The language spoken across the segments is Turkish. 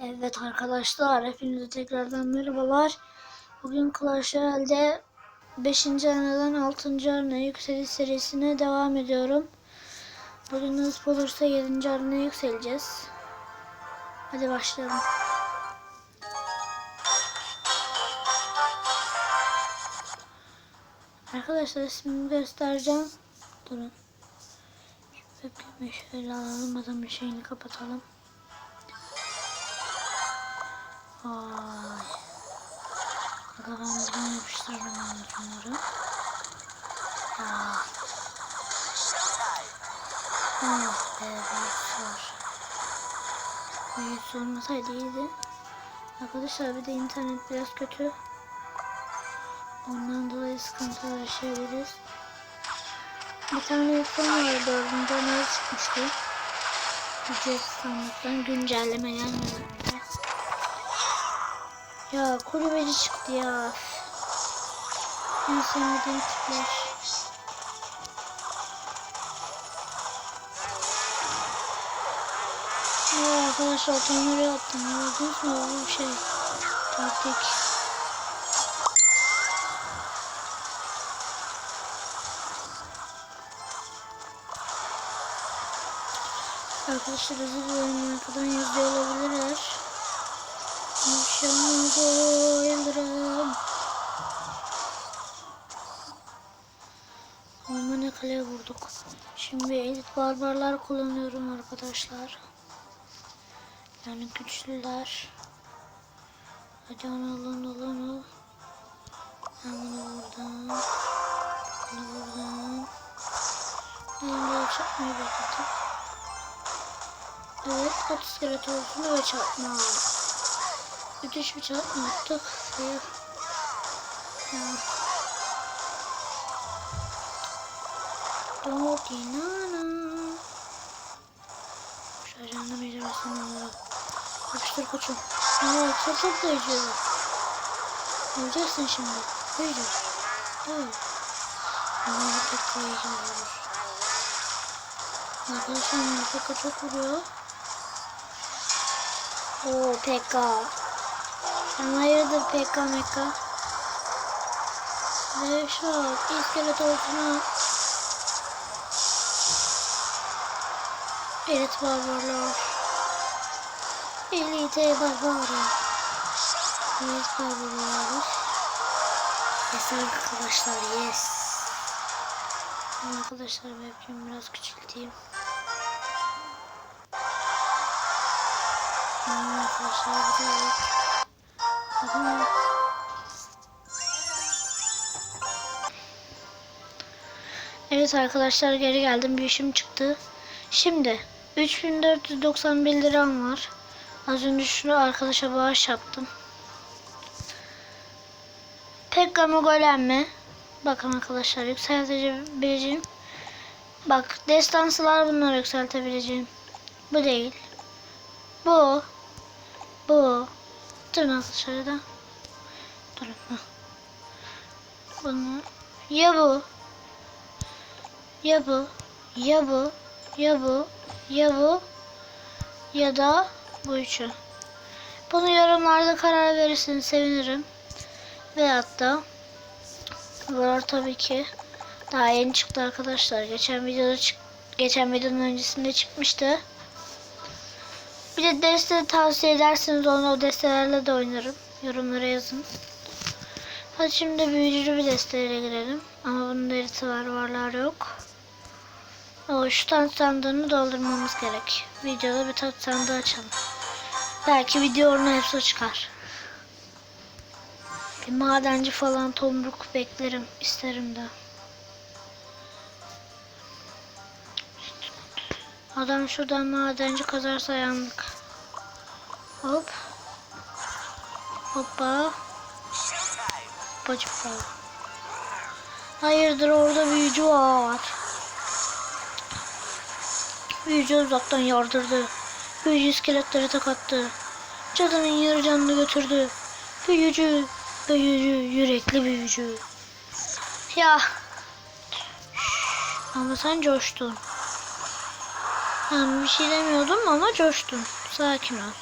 Evet arkadaşlar hepinize tekrardan merhabalar. Bugün Clash Royale'de 5. arenadan 6. arena yükseliş serisine devam ediyorum. Bugün nasip olursa 7. arenaya yükseleceğiz. Hadi başlayalım. Arkadaşlar ismimi göstereceğim. Durun. Şu şöyle alalım adamın şeyini kapatalım. Vay. Aga ben buradan yapıştırırım bunları. Ah. Ah be büyüksür. Büyüksür olmasaydı iyiydi. Arkadaşlar bir de internet biraz kötü. Ondan dolayı sıkıntılar yaşayabiliriz. Bir tane iPhone var dördüncü anaya çıkmıştı. Ücretsiz sandıktan güncelleme gelmeden önce. Ya kulübeci çıktı ya. En sevmediğim tipler. Ya arkadaşlar otomobil attım. Gördünüz mü? Bu şey. Taktik. Arkadaşlar özür dilerim. Arkadan yüzde olabilirler. Ama ne kaleye vurduk. Şimdi elit barbarlar kullanıyorum arkadaşlar. Yani güçlüler. Hadi onu alın alın al. Ben bunu buradan. Bunu buradan. Elimde çarpmayı bekledim. Evet 30 kere olsun ve çarpma. Müthiş bir çarpma attık. Fail. Ya. Dodinana. Şu ajanda mecrasını alarak. Yapıştır koçum. Aa, çok çok da acıyor. Öleceksin şimdi. Böyle. Evet. Ama bu tek kayıcı vurur. Arkadaşlar Mufaka çok vuruyor. Oo PK. Sen hayırdır PK meka? Ve şu iskelet ortuna Evet barbarlar. Elite barbarlar. Evet barbarlar. Yes arkadaşlar yes. Arkadaşlar webcam biraz küçülteyim. Arkadaşlar bir de evet. Arkadaşlar geri geldim. Bir işim çıktı. Şimdi 3491 liram var. Az önce şunu arkadaşa bağış yaptım. Pekka mı mi? Bakın arkadaşlar yükseltebileceğim. Bak destansılar bunları yükseltebileceğim. Bu değil. Bu. Bu. Durun arkadaşlar da. Durun. Heh. Bunu. Ya bu. Ya bu. Ya bu. Ya bu. Ya bu. Ya da bu üçü. Bunu yorumlarda karar verirseniz sevinirim. Veyahut da var tabii ki. Daha yeni çıktı arkadaşlar. Geçen videoda çık geçen videonun öncesinde çıkmıştı. Bir de deste tavsiye ederseniz onu o destelerle de oynarım. Yorumlara yazın. Hadi şimdi büyücülü bir desteyle girelim. Ama bunun derisi var, varlar yok. O şu tat sandığını doldurmamız gerek. Videoda bir tat sandığı açalım. Belki video onun hepsi çıkar. Bir madenci falan tomruk beklerim, isterim de. Adam şuradan madenci kazarsa yandık. Hop. Hoppa. Hoppacıkla. Hayırdır orada büyücü var. Büyücü uzaktan yardırdı. Büyücü iskeletleri takattı. Cadının yarı canını götürdü. Büyücü, büyücü, yürekli büyücü. Ya. Ama sen coştun. Ben bir şey demiyordum ama coştun. Sakin ol.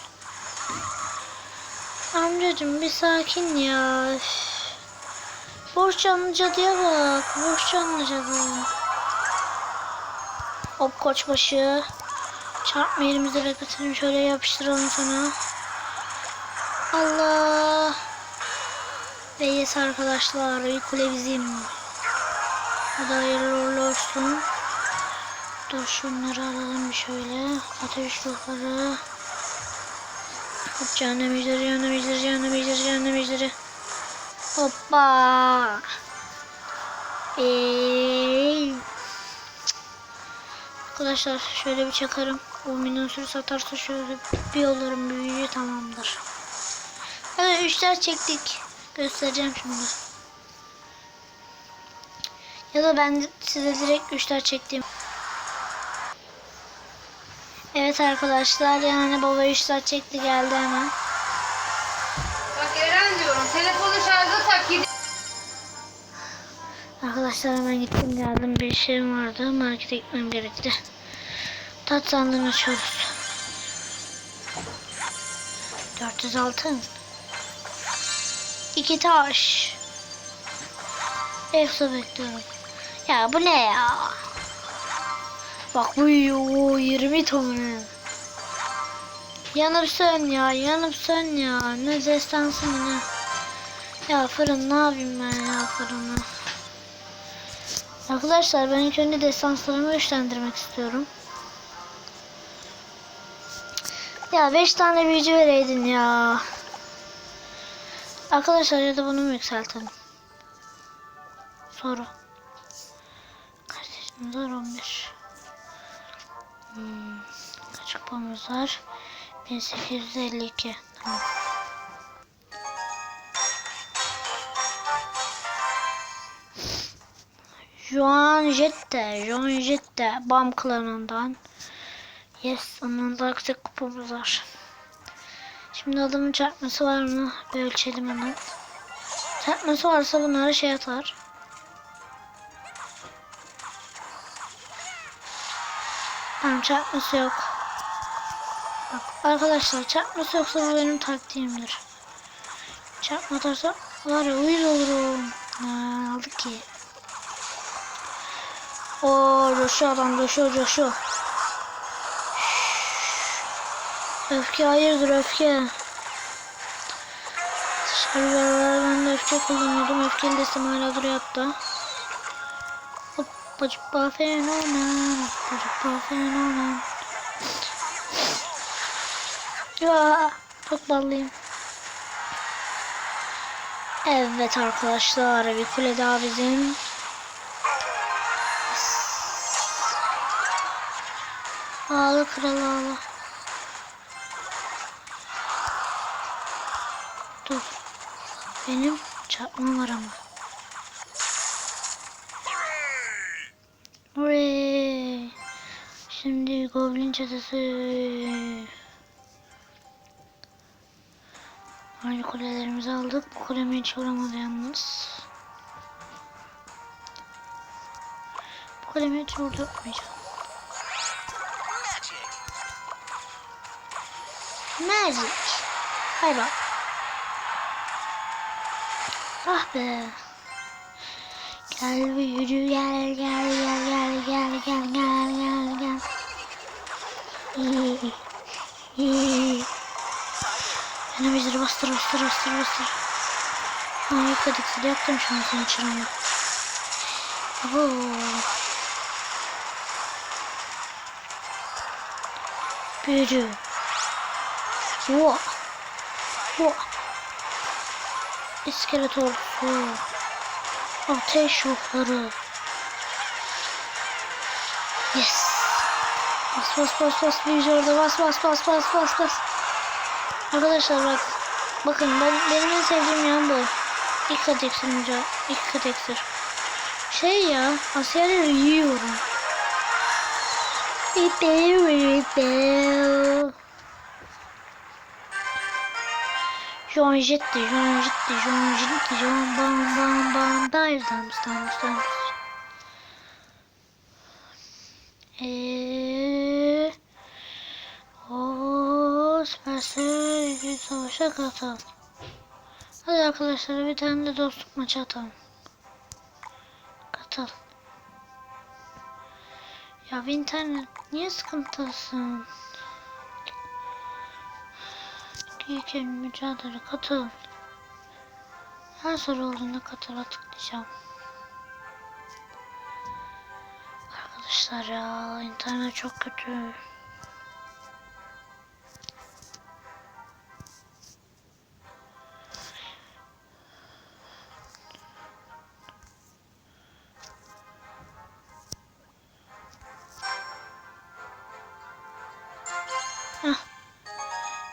Amcacım bir sakin ya. Üf. Borç canlı cadıya bak. Borç canlı cadı. Hop koçbaşı. Çarpma elimizi bekletelim. Şöyle yapıştıralım sana. Allah. Ve yes arkadaşlar. Kule bizim. Hadi hayırlı olsun. Dur şunları alalım şöyle. Ateş ruhları. Hop cehennem ejderi, cehennem ejderi, cehennem ejderi, cehennem ejderi. Hoppa. Ey. Arkadaşlar şöyle bir çakarım. O minyon sürü satarsa şöyle bir yollarım büyüğü tamamdır. Evet üçler çektik. Göstereceğim şimdi. Ya da ben size direkt üçler çektim. Evet arkadaşlar yani baba üçler çekti geldi hemen. Bak Eren diyorum telefonu şarja tak. Arkadaşlar hemen gittim geldim bir işim vardı markete gitmem gerekti. Tat sandığını açıyoruz. 400 altın. İki taş. Efsa bekliyorum. Ya bu ne ya? Bak bu o 20 tane. Yanıp sön ya, yanıp sön ya. Ne destansı mı ne? Ya fırın ne yapayım ben ya fırını? Arkadaşlar ben ilk önce destanslarımı güçlendirmek istiyorum. Ya 5 tane büyücü vereydin ya. Arkadaşlar ya da bunu mu yükseltelim? Soru. Kardeşim zor 11. Kaç kupamız var? 1852. Tamam. Juan Jette, Juan Jette, Bam klanından. Yes, onun da yüksek kupamız var. Şimdi adamın çarpması var mı? Bir ölçelim hemen. Çarpması varsa bunlara şey atar. Tamam çarpması yok. Bak, arkadaşlar çarpması yoksa bu benim taktiğimdir. Çarpma atarsa var ya uyuz olurum. Ha, aldık ki. Oo coşuyor adam coşuyor coşuyor. Öfke hayırdır öfke. Dışarıda ben de öfke kullanıyordum. Öfkeli desem hala duruyor hatta. Cuppa fenomen. Cuppa fenomen. Ya çok ballıyım. Evet arkadaşlar bir kule daha bizim. Ağla kral ağla. Dur. Benim çarpmam var ama. Çetesi. Aynı kulelerimizi aldık. Bu kulemi hiç vuramadı yalnız. Bu kulemi hiç vurdurtmayacağım. Magic. Hay bak. Ah be. Gel büyücü gel gel gel gel gel gel gel gel gel. Enemizleri bastır bastır bastır bastır. Harika dikseli yaptım şansın çırağını. Abo. Büyücü. Wo. Wo. İskelet ordusu. Ateş ruhları. Yes. Bas bas bas büyücü orada bas bas bas bas bas bas. Arkadaşlar bak. Bakın ben, benim en sevdiğim yan bu. İlk kat iksir müca. İlk kat iksir. Şey ya. Asyaları yiyorum. Ripel ripel. John Jetti, John Jetti, John Jetti, John Bam Bam Bam Dive Dance Dance Dance. Süpersin. ilgili savaşa katıl. Hadi arkadaşlar bir tane de dostluk maçı atalım. Katıl. Ya internet niye sıkıntısın? İlkel mücadele katıl. Her soru olduğunda katıla tıklayacağım. Arkadaşlar ya internet çok kötü. Heh.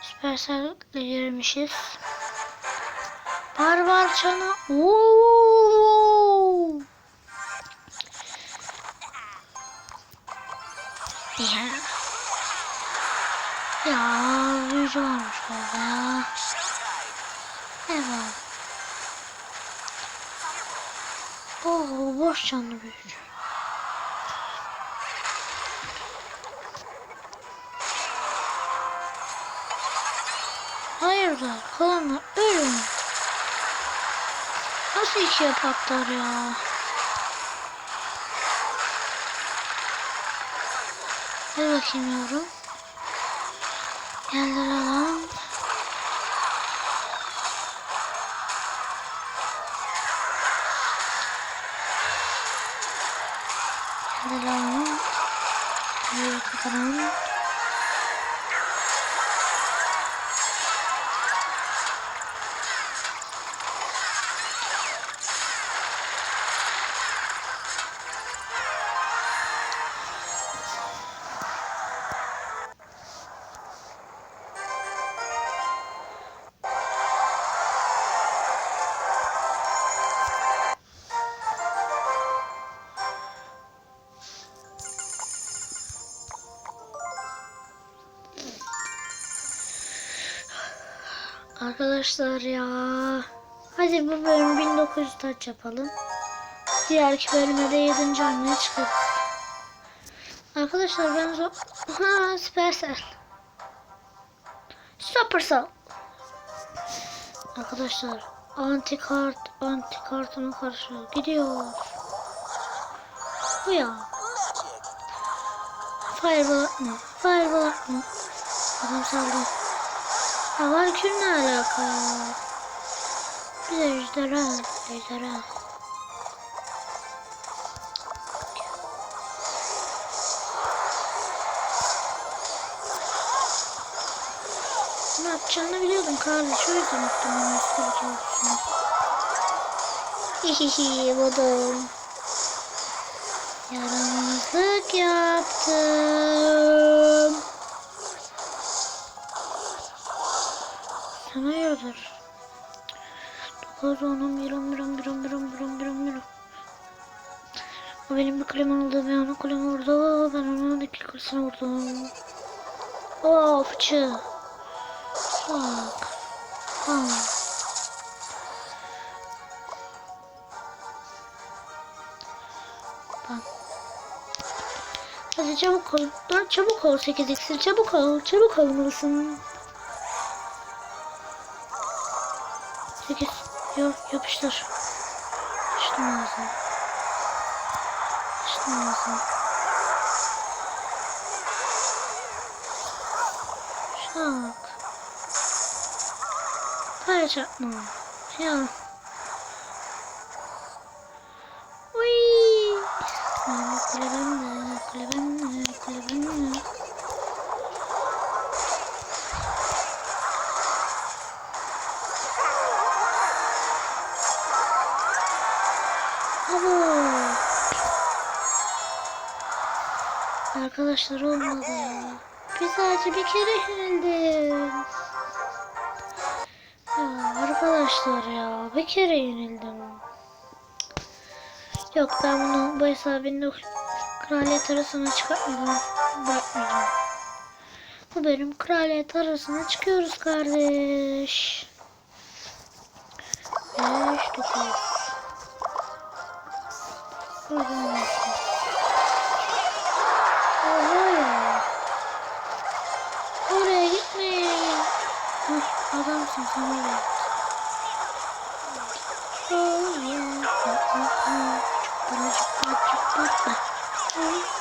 Süpersel girmişiz. Barbar çana. Oo! Ya. Ya büyücü varmış orada. Evet. Oo boş canlı büyücü. İkiye patlar ya? Ver bakayım yavrum. Geldi lan. Geldi lan. Buraya kapatalım. Arkadaşlar ya. Hadi bu bölüm 1900 taç yapalım. Diğerki bölüme de 7. hamleye çıkarız. Arkadaşlar ben zor... Ha Supercell. Supercell. Arkadaşlar anti kart anti kartına karşı gidiyor. Bu ya. Fireball atma. Fireball atma. Adam saldı. Hava kür ne alaka? Bir de ejderha. Ejderha. Ne yapacağını biliyordum kardeş. O yüzden üstelik olsun. Hihihi buldum. Yaramazlık yaptım. 9, 10, 11, 11, 11, 11, 11, 11, 11. O benim bir kulem aldı, ben ona kulem vurdu. Ben onun iki kulesine vurdum. Of, çı. Bak. Ha. Bak. Hadi çabuk ol. Lan çabuk ol 8 iksir. Çabuk ol. Çabuk olmalısın. Yok yapıştır. Yapıştım ağzına. Yapıştım ağzına. Şak. Hayır çarpma. Ya. Arkadaşlar olmadı ya. Bir sadece bir kere yenildim. Ya arkadaşlar ya bir kere yenildim. Yok ben bunu bu hesabını kraliyet arasına çıkartmadan bırakmayacağım. Bu bölüm kraliyet arasına çıkıyoruz kardeş.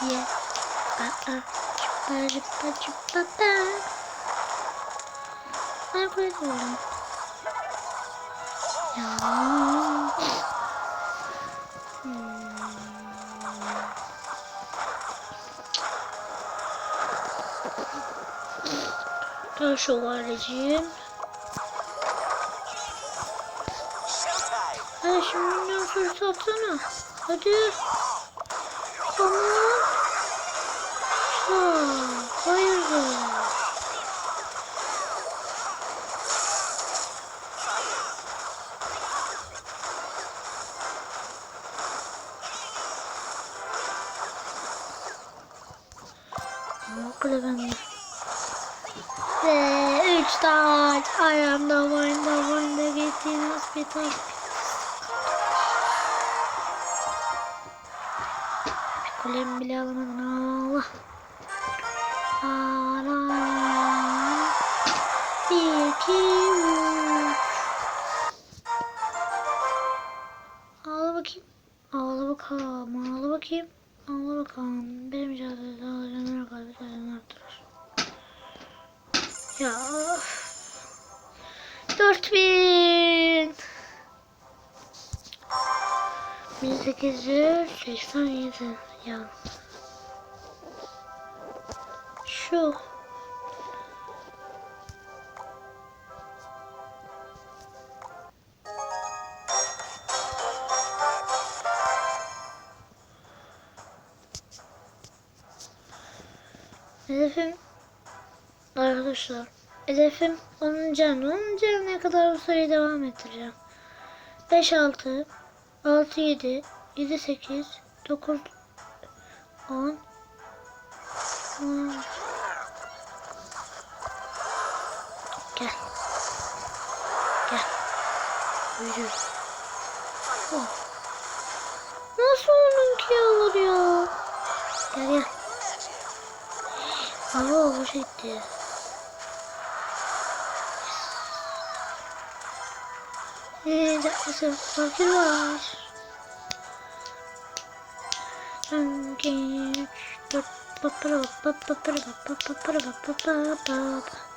Oh yeah. Ah, ah. Çupra çupra çupra. Ay koydum. Ya. Hmm. Dön şövalyeciğim. Hadi şimdi bundan satsana. Hadi. da waren, da waren, da geht den Hospital. Kulemi bile alamadım. Allah. Allah. Bir, iki, üç. Ağla bakayım. Ağla bakalım. Ağla bakayım. Ağla bakalım. Benim cazı ağlayanlar kalbi arttırır. Ya of. 4000 1887 ya. Şu. Hedefim arkadaşlar hedefim 10. can. 10. canına kadar bu süreyi devam ettireceğim. 5 6 6 7 7 8 9 10 10 Gel. Gel. Buyurun. Oh. Nasıl onunki alır ya? Gel gel. Hava hoş etti. Yapmasın. Fakir var. Sanki üç, dört, papara, papara, papara, papara, papara. Bir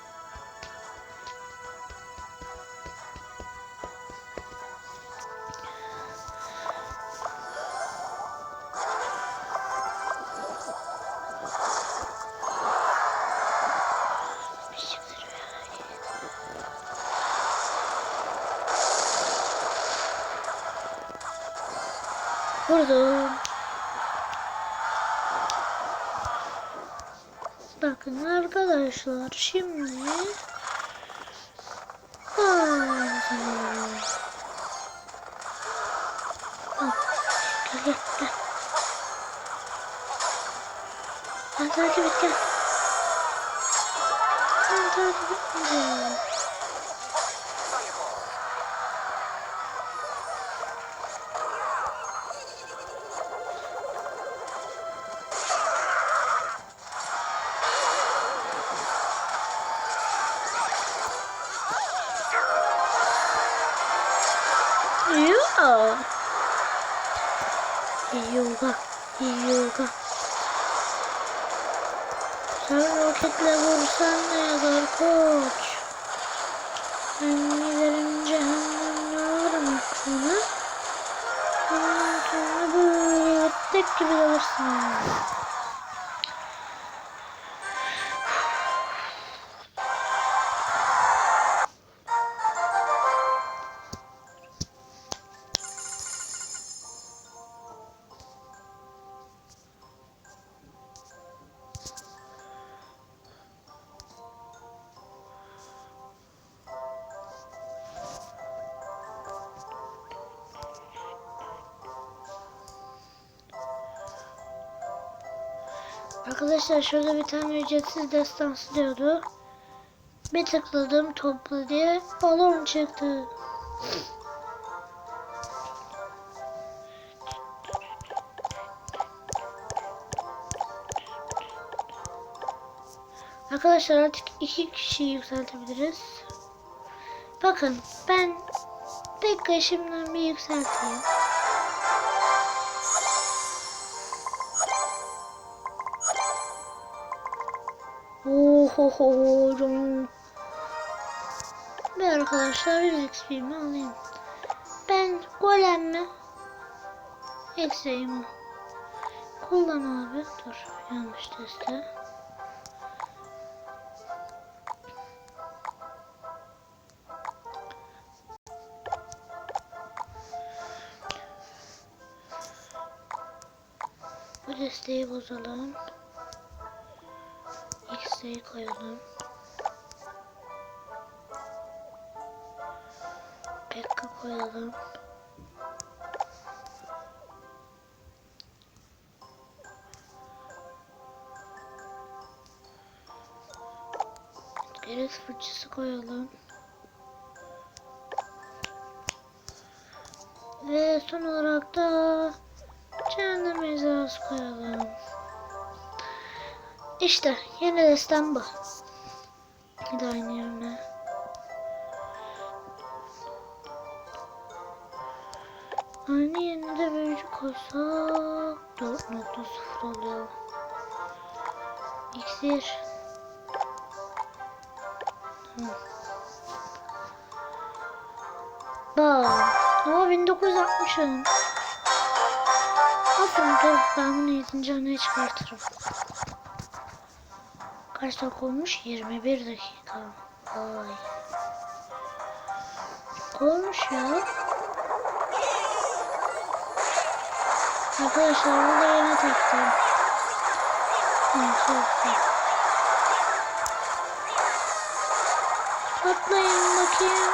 Vurdum. Bakın arkadaşlar şimdi Yoga. Yoga. Sen roketle vursan ne yazar koç? Giderim cehennemle alırım aklını. Ondan sonra böyle tek gibi kalırsın. Arkadaşlar şurada bir tane ücretsiz destansı diyordu. Bir tıkladım topla diye balon çıktı. Arkadaşlar artık iki kişiyi yükseltebiliriz. Bakın ben Pekka şimdiden bir yükselteyim. Oho canım. Bir arkadaşlar 100 XP'mi alayım. Ben golem mi? Kullan abi. Dur yanlış testi. Bu desteği bozalım. X'yi koyalım. Pekka koyalım. Gerek fırçası koyalım. Ve son olarak da cehennem ejderhası koyalım. İşte yeni bu. Bir de aynı yerine. Aynı yerine de büyücü koysak 4.0 oluyor. İksir. Bak. Ama 1960'ım. Aferin dur ben bunu 7. haneye çıkartırım. Kaç dakika olmuş? 21 dakika. Vay. Olmuş ya. Arkadaşlar burada yeni taktım. Neyse. Bakayım.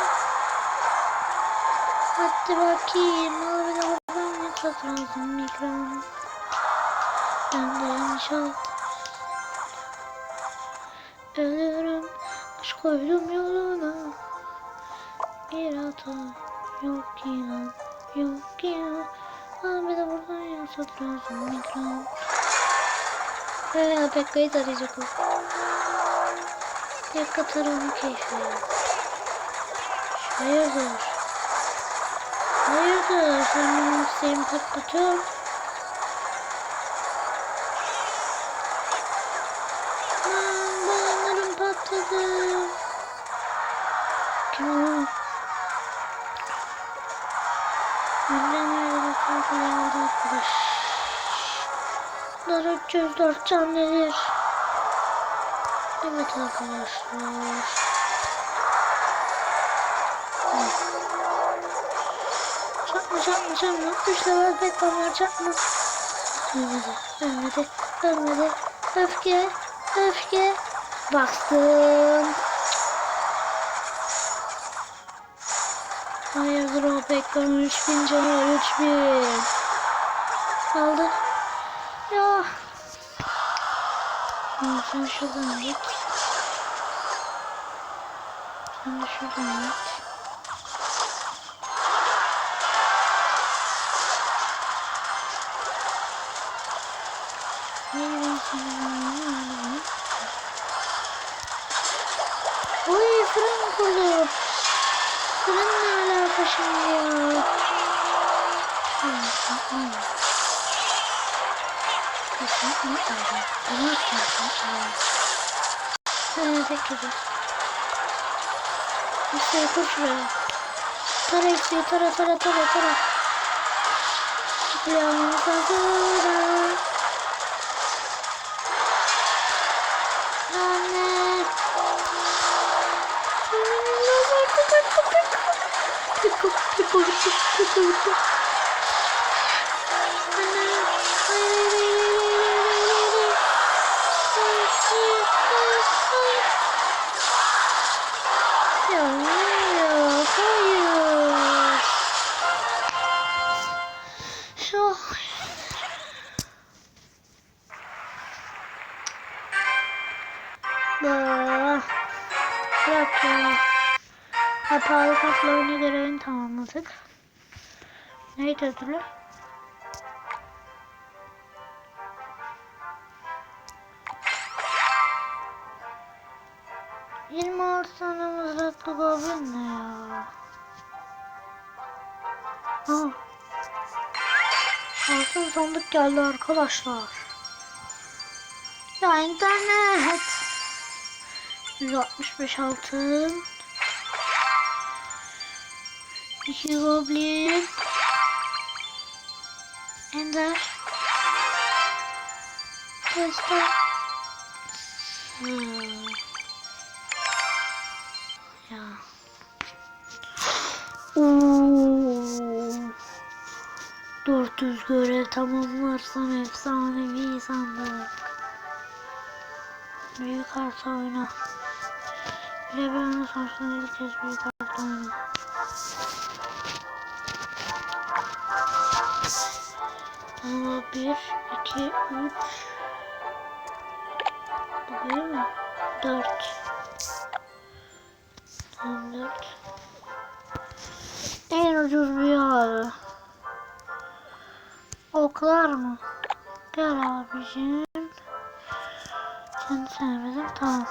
Hadi bakayım. Orada babam ne satın aldım. Ben de yanlış aldım. Ölürüm. Aşk koydum yoluna. Bir hata yok inan. Yok inan. Al bir de buradan yıklat lazım mikron. Ee, Pekka'yı tarayacak o. Pekka tarama keyfi. Hayırdır? Hayırdır? Sen benim isteğimi patlatıyor. 304 can nedir? Evet arkadaşlar. Çakma çakma çakma. Üç level pek var çakma. Ölmedi. Ölmedi. Ölmedi. Öfke. Öfke. Bastım. Hayırdır o pek 3000 canı var 3000. Aldı. Ya. 我先去找一个先去找 kesinlikle. Sen tek gibi. İşte kur şuraya. Tara istiyor. Tara tara tara tara. Planımız hazır. Anne. Piko, piko gitti, piko gitti. Anne, Neydi ödülü? Yirmi altı tane mızraklı goblin ne ya? Ha. Altın sandık geldi arkadaşlar. Ya internet. 165 altın. 2 goblin. Ender. Testa. Hmm. Ya. Oo. 400 görev tamamlarsam efsanevi sandık. Büyük harita oyna. Level'ın sonuçlarını ilk kez büyük harita oyna. Ama 1, 2, 3 Bu değil mi? 4 Tamam 4 En ucuz bir abi. Oklar mı? Gel abicim. Seni sevmedim. Tamam.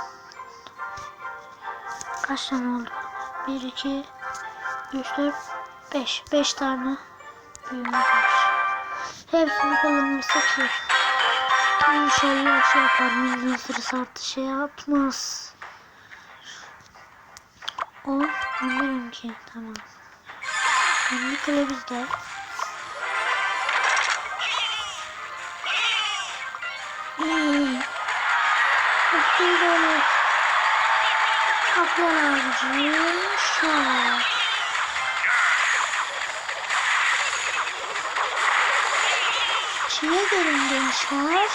Kaç tane oldu? 1, 2, 3, 4, 5. 5 tane büyüme var. Hepsini kullanırsak iyi. İnşallah şey yapar. Milyon sırası arttı şey yapmaz. O, anlarım ki. Tamam. Kule bizde. Hmm. Böyle. Kaplan abicim. Şöyle. Çiğe görün gençler.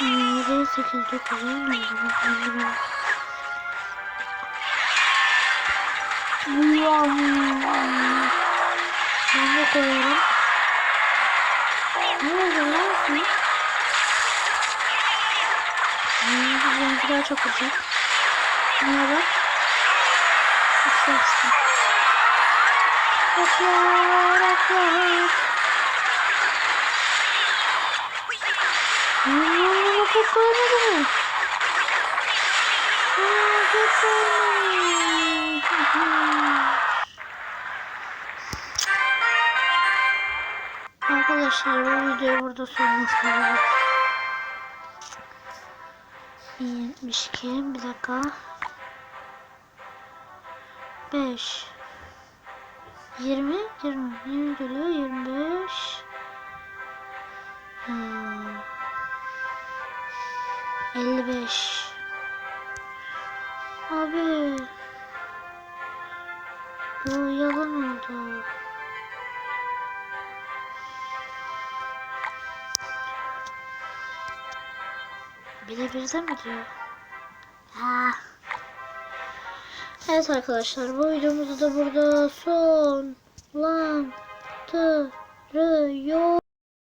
Yedi, sekiz, dokuz, on, on, on, on. Allah'ım. Ben de koyarım. Ne oldu lan sen? Benimki daha çok uzun. Neye bak? Uçarsın. Atlar, atlar. Koymadı mı? Hmm, çok koymadı. Arkadaşlar bu videoyu burada sonlandırıyoruz. 72 bir dakika. 5 20 20 20 geliyor 25 hmm. 55 Abi bu yalan oldu. Bile birden mi diyor? Ha. Evet arkadaşlar bu videomuzu da burada son lan tı